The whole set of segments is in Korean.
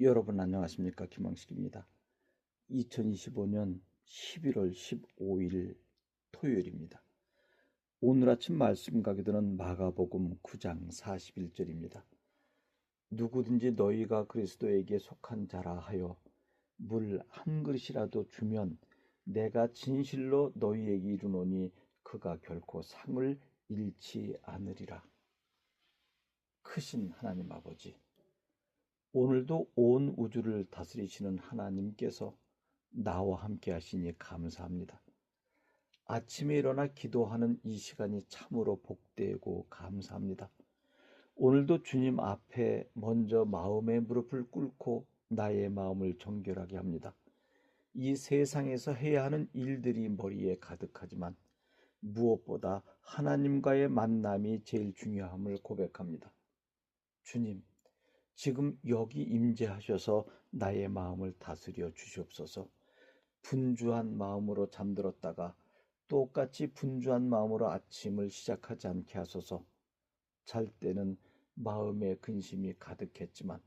여러분 안녕하십니까 김왕식입니다. 2025년 11월 15일 토요일입니다. 오늘 아침 말씀 가게 되는 마가복음 9장 41절입니다. 누구든지 너희가 그리스도에게 속한 자라 하여 물 한 그릇이라도 주면 내가 진실로 너희에게 이르노니 그가 결코 상을 잃지 않으리라. 크신 하나님 아버지 오늘도 온 우주를 다스리시는 하나님께서 나와 함께 하시니 감사합니다. 아침에 일어나 기도하는 이 시간이 참으로 복되고 감사합니다. 오늘도 주님 앞에 먼저 마음의 무릎을 꿇고 나의 마음을 정결하게 합니다. 이 세상에서 해야 하는 일들이 머리에 가득하지만 무엇보다 하나님과의 만남이 제일 중요함을 고백합니다. 주님, 지금 여기 임재하셔서 나의 마음을 다스려 주시옵소서. 분주한 마음으로 잠들었다가 똑같이 분주한 마음으로 아침을 시작하지 않게 하소서. 잘 때는 마음의 근심이 가득했지만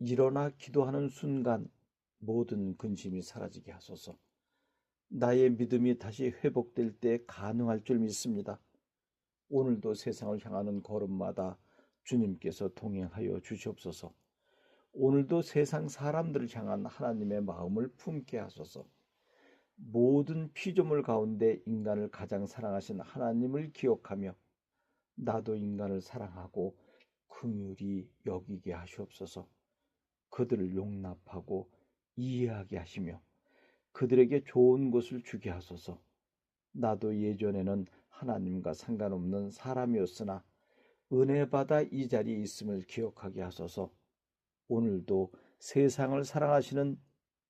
일어나 기도하는 순간 모든 근심이 사라지게 하소서. 나의 믿음이 다시 회복될 때 가능할 줄 믿습니다. 오늘도 세상을 향하는 걸음마다 주님께서 동행하여 주시옵소서. 오늘도 세상 사람들을 향한 하나님의 마음을 품게 하소서. 모든 피조물 가운데 인간을 가장 사랑하신 하나님을 기억하며 나도 인간을 사랑하고 긍휼히 여기게 하시옵소서. 그들을 용납하고 이해하게 하시며 그들에게 좋은 것을 주게 하소서. 나도 예전에는 하나님과 상관없는 사람이었으나 은혜 받아 이 자리에 있음을 기억하게 하소서. 오늘도 세상을 사랑하시는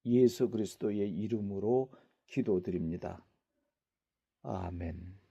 예수 그리스도의 이름으로 기도드립니다. 아멘.